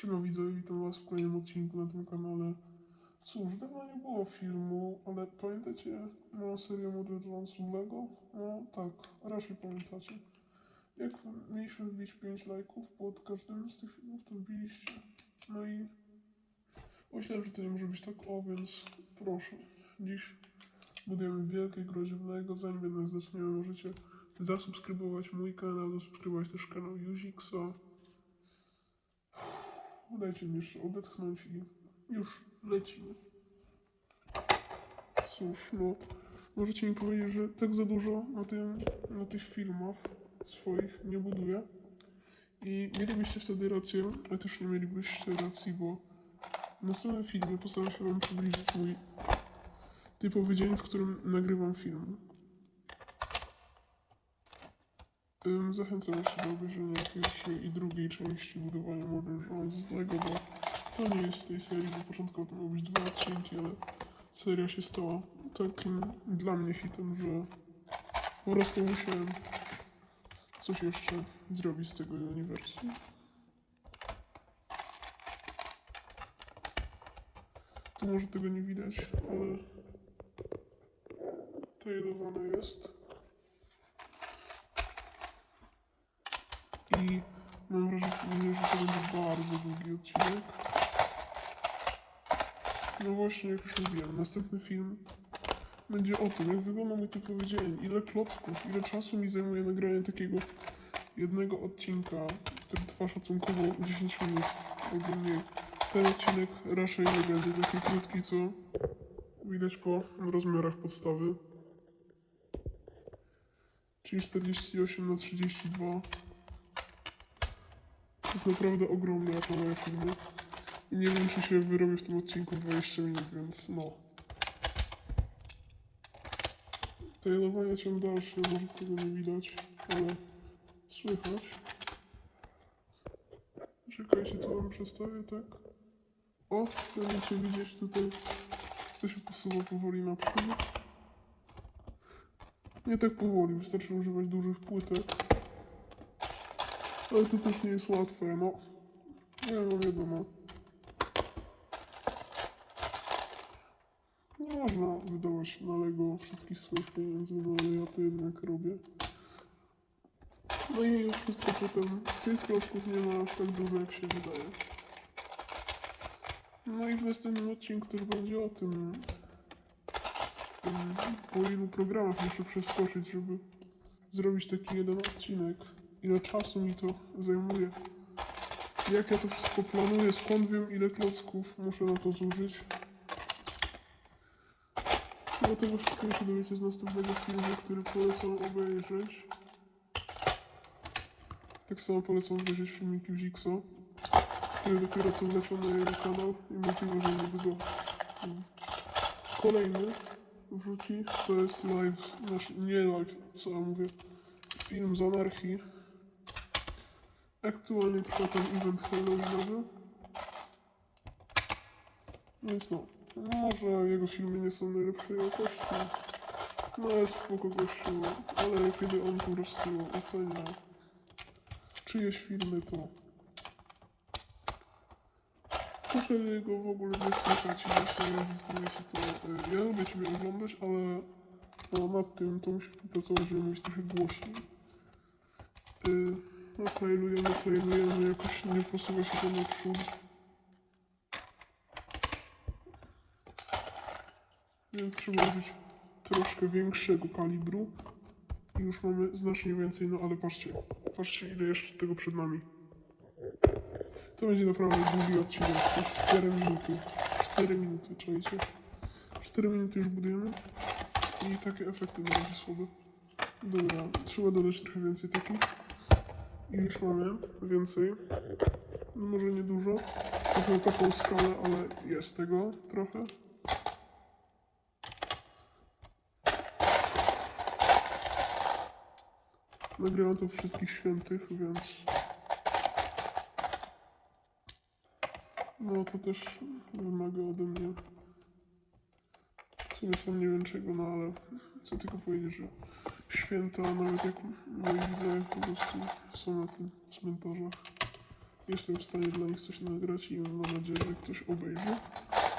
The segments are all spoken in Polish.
Siema widzowie, witam was w kolejnym odcinku na tym kanale. Cóż, dawno nie było filmu, ale pamiętacie moją serię modującą Lego? No tak, raczej pamiętacie. Jak mieliśmy wbić 5 lajków pod każdym z tych filmów, to wbiliście. No i myślałem, że to nie może być tak o, więc proszę. Dziś budujemy wielkie grozie w Lego. Zanim jednak zaczniemy, możecie zasubskrybować mój kanał, zasubskrybować też kanał Juziksa. Dajcie mi jeszcze odetchnąć i już lecimy. Cóż, no, możecie mi powiedzieć, że tak za dużo na, tym, na tych filmach swoich nie buduję. I mielibyście wtedy rację, ale też nie mielibyście racji, bo w następnym filmie postaram się Wam przybliżyć mój typowy dzień, w którym nagrywam film. Zachęcam jeszcze do obejrzenia pierwszej i drugiej części budowania Jones z Lego, bo to nie jest z tej serii, bo początkowo to miały być dwa odcinki, ale seria się stała takim dla mnie hitem, że po prostu musiałem coś jeszcze zrobić z tego uniwersum. Tu może tego nie widać, ale tailowane jest. I mam wrażenie, że to będzie bardzo długi odcinek. No właśnie, jak już mówiłem, następny film będzie o tym, jak wygląda mój typowy dzień, ile klocków, ile czasu mi zajmuje nagranie takiego jednego odcinka, który trwa szacunkowo 10 minut mniej. Ten odcinek raczej nie będzie taki krótki, co widać po rozmiarach podstawy. Czyli 48 na 32 to jest naprawdę ogromne jak na moje filmy. I nie wiem, czy się wyrobię w tym odcinku 20 minut, więc no. Tailowanie ciąg dalszy, może tego nie widać, ale słychać. Czekajcie, to wam przedstawię, tak? O, będziecie widzieć tutaj, to się posuwa powoli naprzód. Nie tak powoli, wystarczy używać dużych płytek. Ale to też nie jest łatwe, no. Nie no wiadomo. Nie można wydawać na Lego wszystkich swoich pieniędzy, no ale ja to jednak robię. No i już wszystko potem, tych kloszków nie ma aż tak dużo jak się wydaje. No i w następnym odcinku też będzie o tym po ilu programach muszę przeskoczyć, żeby zrobić taki jeden odcinek. Ile czasu mi to zajmuje. Jak ja to wszystko planuję, skąd wiem ile klocków muszę na to zużyć. No tego wszystkiego się dowiecie z następnego filmu, który polecam obejrzeć. Tak samo polecam obejrzeć filmik Juzikso, który dopiero co wleciał na jego kanał i możliwe, że niedługo kolejny wrzuci. To jest live, znaczy nie live, co ja mówię, film z anarchii. Aktualnie trwa ten event halloweenowy. Więc no, może jego filmy nie są najlepszej jakości. No jest spoko gościu, ale kiedy on po prostu ocenia czyjeś filmy, to to wtedy go w ogóle nie słychać i właśnie się to. e, Ja lubię Ciebie oglądać, ale no, nad tym to musi popracować, żeby mówić trochę głośniej. No failujemy, failujemy, jakoś nie posuwa się to naprzód. Więc trzeba robić troszkę większego kalibru. I już mamy znacznie więcej, no ale patrzcie, patrzcie ile jeszcze tego przed nami. To będzie naprawdę długi odcinek, to jest 4 minuty. 4 minuty, czujecie? 4 minuty już budujemy i takie efekty na razie słabe. Dobra, trzeba dodać trochę więcej takich. I już mamy więcej. No może nie dużo. Trochę na taką skalę, ale jest tego trochę. Nagrywam to wszystkich świętych, więc... No to też wymaga ode mnie. W sumie sam nie wiem czego, no ale chcę tylko powiedzieć, że święta, nawet jak moi widzowie po prostu są na tym cmentarzach, jestem w stanie dla nich coś nagrać i mam nadzieję, że ktoś obejrzy.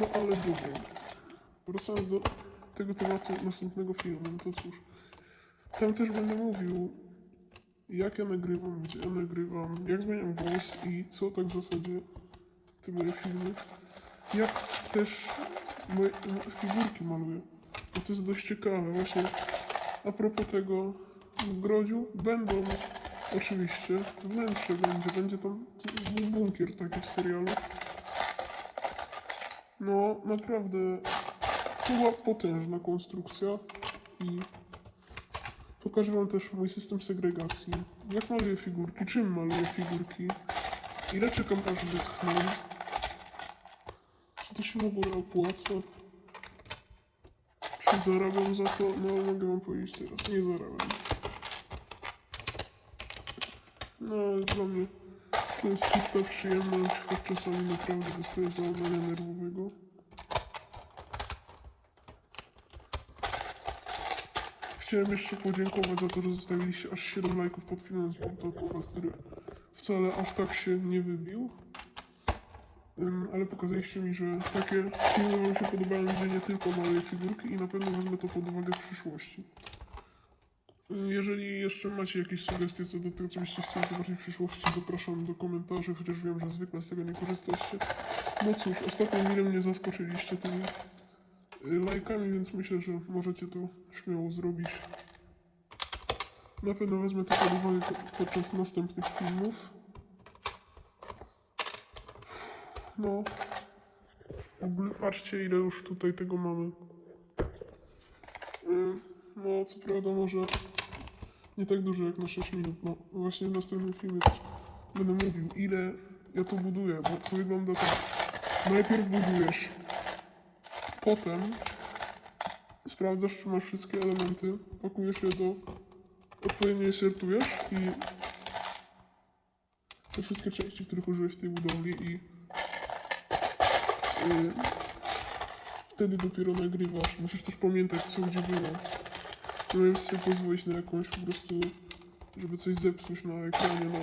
No ale dobra. Wracając do tego tematu następnego filmu, no to cóż. Tam też będę mówił, jak ja nagrywam, gdzie ja nagrywam, jak zmieniam głos i co tak w zasadzie te moje filmy. Jak też moje m- figurki maluję. Bo to jest dość ciekawe. Właśnie a propos tego w Grodziu będą oczywiście wnętrze będzie, będzie tam bunkier taki w serialu. No naprawdę była potężna konstrukcja i pokażę wam też mój system segregacji. Jak maluję figurki, czym maluję figurki, ile czekam aż wyschną, czy to się w ogóle opłaca, zarabiam za to, no mogę wam powiedzieć teraz, nie zarabiam. No dla mnie to jest czysta przyjemność, choć czasami naprawdę dostaję załamania nerwowego. Chciałem jeszcze podziękować za to, że zostawiliście aż 7 lajków pod filmem z Bogdatowa, który wcale aż tak się nie wybił. Ale pokazaliście mi, że takie filmy wam się podobają, gdzie nie tylko małe figurki i na pewno wezmę to pod uwagę w przyszłości. Jeżeli jeszcze macie jakieś sugestie co do tego, co byście chcieli zobaczyć w przyszłości, zapraszam do komentarzy, chociaż wiem, że zwykle z tego nie korzystacie. No cóż, ostatnio mile mnie zaskoczyliście tymi y, lajkami, więc myślę, że możecie to śmiało zrobić. Na pewno wezmę to pod uwagę po- podczas następnych filmów. No. Patrzcie, ile już tutaj tego mamy. Y, No, co prawda, może nie tak dużo jak na 6 minut. No, właśnie w następnym filmie będę mówił, ile ja to buduję, bo to wygląda tak. Najpierw budujesz, potem sprawdzasz, czy masz wszystkie elementy, pakujesz je do odpowiednio je sortujesz i te wszystkie części, których użyłeś w tej budowli i wtedy dopiero nagrywasz. Musisz też pamiętać, co gdzie było. Nie możesz sobie pozwolić na jakąś po prostu, żeby coś zepsuć na ekranie. No,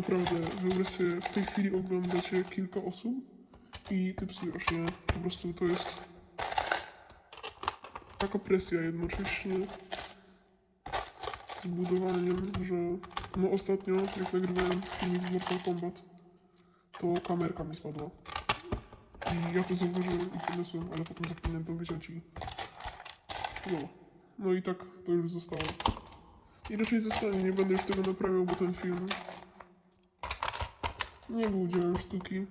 naprawdę, wyobraź sobie, w tej chwili oglądacie kilka osób i ty psujesz, nie? Po prostu to jest taka presja jednocześnie z budowaniem, że no ostatnio, jak nagrywałem filmik z Mortal Kombat, to kamerka mi spadła. I ja to zauważyłem i podniosłem, ale potem zapomniałem to wyciąć i... No. No i tak to już zostało. I raczej zostanie, nie będę już tego naprawiał, bo ten film nie był dziełem sztuki.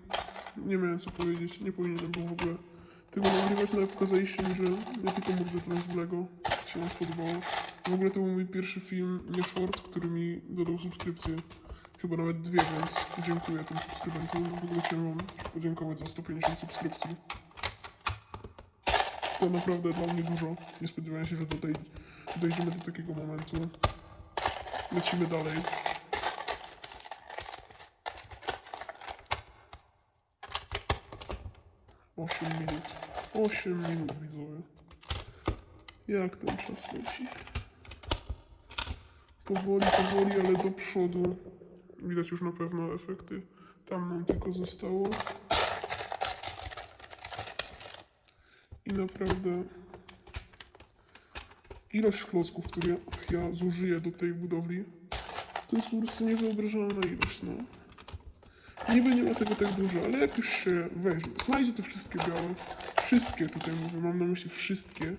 Nie miałem co powiedzieć, nie powinienem był w ogóle tego nagrywać, no ale pokazaliście mi, że nie tylko Murder z Lego się wam spodobało. W ogóle to był mój pierwszy film, nie short, który mi dodał subskrypcję. Chyba nawet dwie, więc dziękuję tym subskrybentom. W ogóle chciałem podziękować za 150 subskrypcji. To naprawdę dla mnie dużo. Nie spodziewałem się, że tutaj dojdziemy do takiego momentu. Lecimy dalej. Osiem minut. Osiem minut, widzowie. Jak ten czas leci? Powoli, powoli, ale do przodu. Widać już na pewno efekty. Tam nam tylko zostało. I naprawdę ilość klocków, które ja zużyję do tej budowli, to jest po prostu niewyobrażalna ilość, no. Niby nie ma tego tak dużo, ale jak już się weźmie, znajdzie te wszystkie białe, wszystkie tutaj mówię, mam na myśli wszystkie,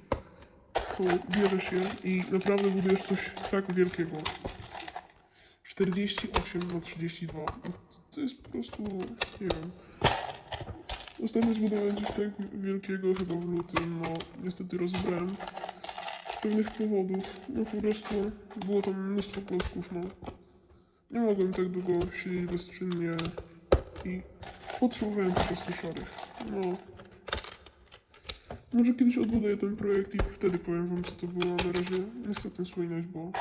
to bierzesz je i naprawdę budujesz coś tak wielkiego. 48 na 32. To jest po prostu, nie wiem. Ostatnio zbudowałem coś tak wielkiego chyba w lutym, no niestety rozebrałem z pewnych powodów. No po prostu było tam mnóstwo klocków, no. Nie mogłem tak długo siedzieć bezczynnie i potrzebowałem po prostu szarych. No. Może kiedyś odbuduję ten projekt i wtedy powiem wam co to było. Na razie niestety słynność, bo...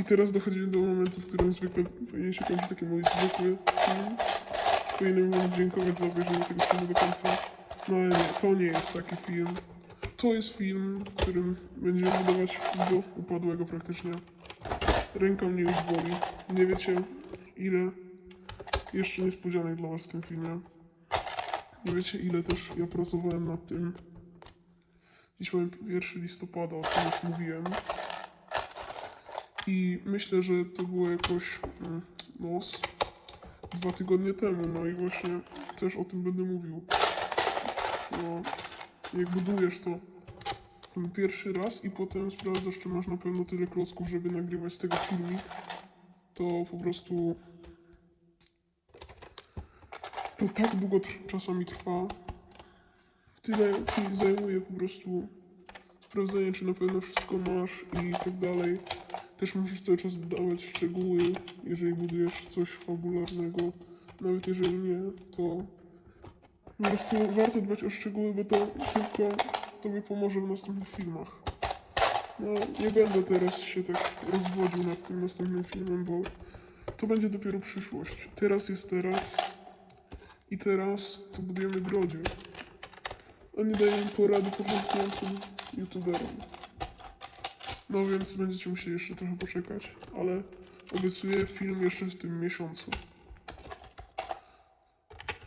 I teraz dochodzi do momentu, w którym zwykle powinien się kończyć taki mój zwykły film. Powinienem wam dziękować za obejrzenie tego filmu do końca. No ale nie, to nie jest taki film. To jest film, w którym będziemy budować do upadłego praktycznie. Ręka mnie już boli. Nie wiecie ile jeszcze niespodzianek dla was w tym filmie. Nie wiecie ile też ja pracowałem nad tym. Dziś mamy 1 listopada, o tym już mówiłem. I myślę, że to było jakoś no, dwa tygodnie temu. No i właśnie też o tym będę mówił. No, jak budujesz to ten pierwszy raz i potem sprawdzasz, czy masz na pewno tyle klocków, żeby nagrywać z tego filmik, to po prostu to tak długo tr- czasami trwa. Tyle ci zajmuje po prostu sprawdzenie, czy na pewno wszystko masz i tak dalej. Też musisz cały czas dodawać szczegóły, jeżeli budujesz coś fabularnego. Nawet jeżeli nie, to po prostu warto dbać o szczegóły, bo to tylko tobie pomoże w następnych filmach. No, nie będę teraz się tak rozwodził nad tym następnym filmem, bo to będzie dopiero przyszłość. Teraz jest teraz i teraz to budujemy grodzie. A nie dajemy porady początkującym youtuberom. No więc będziecie musieli jeszcze trochę poczekać, ale obiecuję film jeszcze w tym miesiącu.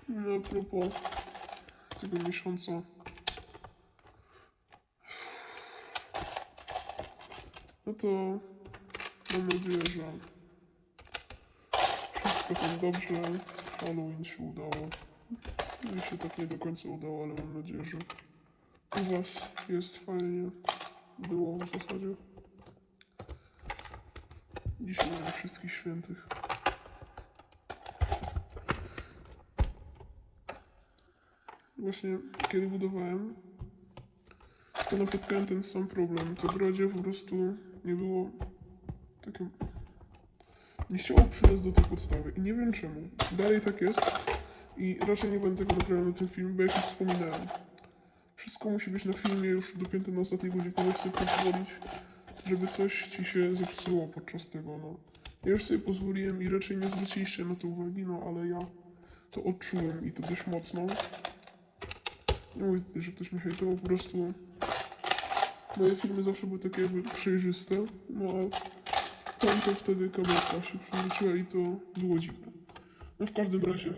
No a propos tego miesiąca. No to mam nadzieję, że wszystko tam dobrze. Halloween się udało. Mi się tak nie do końca udało, ale mam nadzieję, że u was jest fajnie. Było w zasadzie. Dzisiaj mamy wszystkich świętych. Właśnie kiedy budowałem, to napotkałem ten sam problem. To grodzie po prostu nie było takie... Nie chciało przylec do tej podstawy i nie wiem czemu. Dalej tak jest i raczej nie będę tego naprawiał na tym filmie, bo jak już wspominałem, wszystko musi być na filmie już dopięte na ostatniej godzinie, nie sobie pozwolić, żeby coś ci się zepsuło podczas tego, no. Ja już sobie pozwoliłem i raczej nie zwróciliście na to uwagi, no ale ja to odczułem i to dość mocno. Nie mówię tutaj, że ktoś mnie hejtował, po prostu moje filmy zawsze były takie jakby przejrzyste, no a tamto wtedy kamerka się przewróciła i to było dziwne. No w każdym razie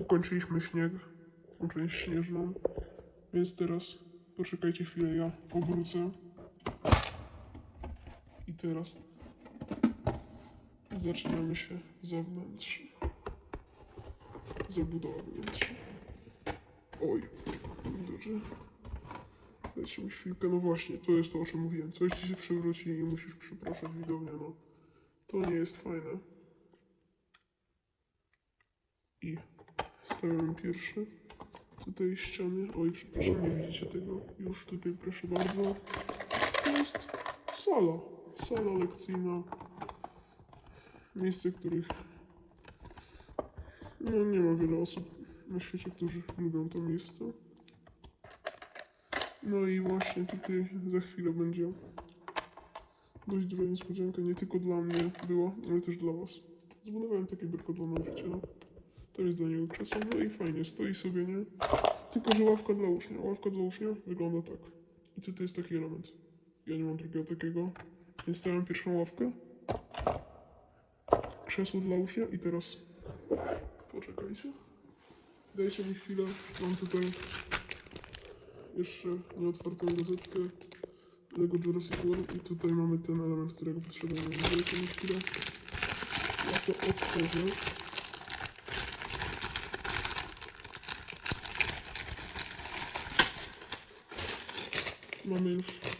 ukończyliśmy śnieg, tą część śnieżną, więc teraz poczekajcie chwilę, ja obrócę. Teraz zaczynamy się za wnętrze. Zabudowa. Oj, dobrze. Dajcie chwilkę, no właśnie, to jest to, o czym mówiłem. Coś ci się przewróci i musisz przepraszać widownię, no. To nie jest fajne. I stawiam pierwszy. Tutaj ściany. Oj, przepraszam, nie widzicie tego. Już tutaj, proszę bardzo. To jest sala. Sala lekcyjna. Miejsce, których no nie ma wiele osób na świecie, którzy lubią to miejsce. No i właśnie tutaj za chwilę będzie dość duża niespodzianka, nie tylko dla mnie była, ale też dla was. Zbudowałem takie biurko dla nauczyciela. To jest dla niego krzesło, no i fajnie, stoi sobie, nie? Tylko, że ławka dla ucznia. Ławka dla ucznia wygląda tak. I tutaj jest taki element. Ja nie mam drugiego takiego. Więc stawiam pierwszą ławkę. Krzesło dla ucznia i teraz... Poczekajcie. Dajcie mi chwilę. Mam tutaj jeszcze nieotwartą gazetkę Lego Jurassic World i tutaj mamy ten element, którego potrzebujemy. Dajcie mi chwilę. Ja to otworzę. Mamy już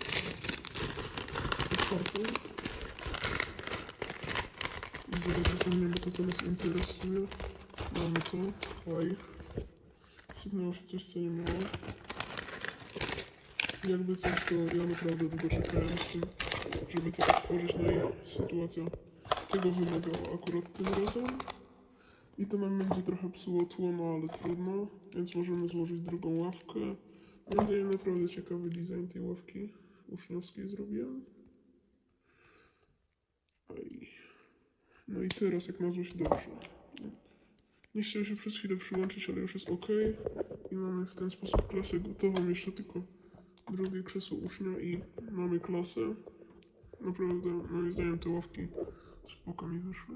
I zaraz wyciągniemy to, nas interesuje. Mamy to. Oj. Się coś, co nie miało. Jakby coś, to ja naprawdę długo czekałem z tym, żeby to otworzyć. No i sytuacja tego wymagała akurat tym razem. I to nam będzie trochę psuło tło, no ale trudno. Więc możemy złożyć drugą ławkę. Nadzieję, naprawdę ciekawy design tej ławki uczniowskiej zrobiłem. Oj. No i teraz, jak na złość, dobrze. Nie chciałem się przez chwilę przyłączyć, ale już jest ok. I mamy w ten sposób klasę gotową. Jeszcze tylko drugie krzesło ucznia i mamy klasę. Naprawdę, moim zdaniem te ławki spoko mi wyszły.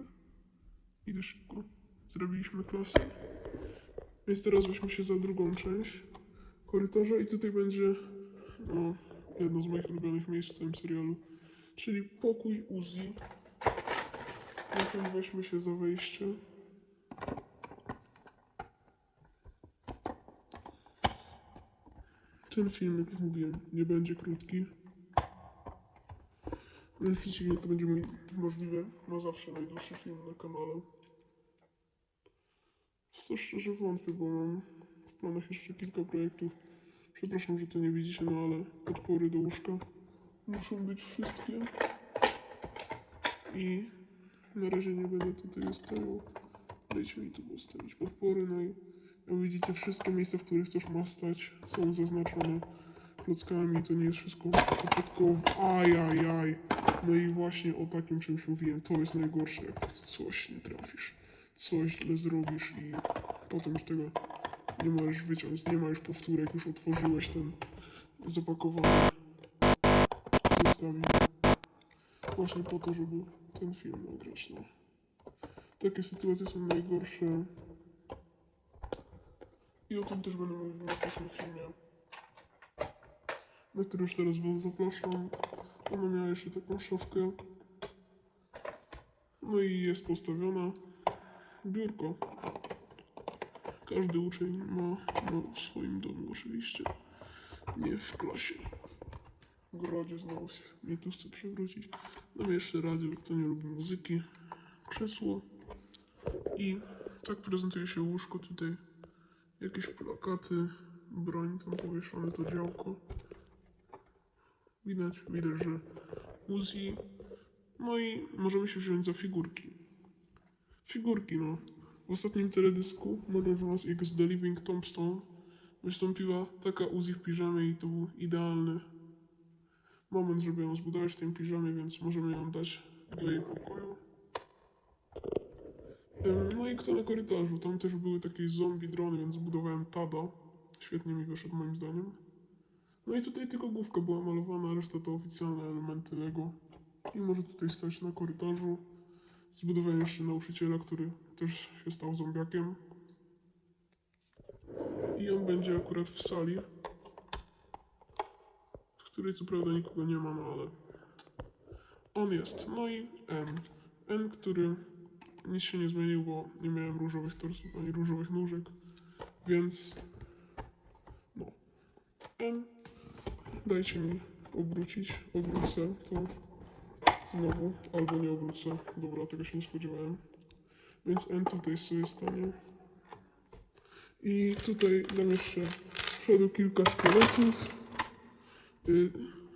Idę szybko. zrobiliśmy klasę. Więc teraz weźmy się za drugą część korytarza i tutaj będzie no, jedno z moich ulubionych miejsc w tym serialu, czyli pokój Uzi. Zatem weźmy się za wejście. Ten film, jak już mówiłem, nie będzie krótki. Przeciwnie, to będzie mój możliwie na zawsze najdłuższy film na kanale. Co szczerze wątpię, bo mam w planach jeszcze kilka projektów. Przepraszam, że to nie widzicie, no ale podpory do łóżka muszą być wszystkie. I na razie nie będę tutaj stawiał. Dajcie mi tu postawić podpory, no i jak widzicie, wszystkie miejsca, w których coś ma stać, są zaznaczone klockami. To nie jest wszystko przypadkowo. Ajajaj. No i właśnie o takim czymś mówiłem. To jest najgorsze, jak coś nie trafisz, coś źle zrobisz i potem już tego nie możesz wyciąć. Nie ma już powtórek, już otworzyłeś ten zapakowany klockami. Właśnie po to, żeby ten film nagrać. No. Takie sytuacje są najgorsze. I o tym też będę mówił w następnym filmie. Na który już teraz was zapraszam. Ona miała jeszcze taką szafkę. No i jest postawiona. Biurko. Każdy uczeń ma, ma w swoim domu oczywiście. Nie w klasie. Grodzie znowu się mnie tu chce przewrócić. Mam jeszcze radio, kto nie lubi muzyki. Krzesło. I tak prezentuje się łóżko tutaj. Jakieś plakaty, broń tam powieszone, to działko. Widać, widać, że Uzi. No i możemy się wziąć za figurki. Figurki, no. W ostatnim teledysku Modern Jonas X The Living Tombstone wystąpiła taka Uzi w piżamie i to był idealny moment, żeby ją zbudować w tym piżamie, więc możemy ją dać do jej pokoju. No i kto na korytarzu? Tam też były takie zombie drony, więc zbudowałem Tada. Świetnie mi wyszedł moim zdaniem. No i tutaj tylko główka była malowana, reszta to oficjalne elementy Lego. I może tutaj stać na korytarzu. Zbudowałem jeszcze nauczyciela, który też się stał zombiakiem. I on będzie akurat w sali, której co prawda nikogo nie ma, no ale on jest. No i N. N, który nic się nie zmienił, bo nie miałem różowych torsów ani różowych nóżek, więc no. N. Dajcie mi obrócić. Obrócę to znowu, albo nie obrócę. Dobra, tego się nie spodziewałem. Więc N tutaj sobie stanie. I tutaj dam jeszcze przodu kilka szkieletów.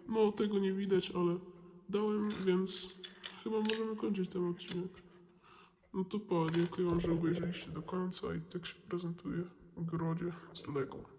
No, tego nie widać, ale dałem, więc chyba możemy kończyć ten odcinek. No to pa, dziękuję wam, że obejrzeliście do końca i tak się prezentuje w grodzie z Lego.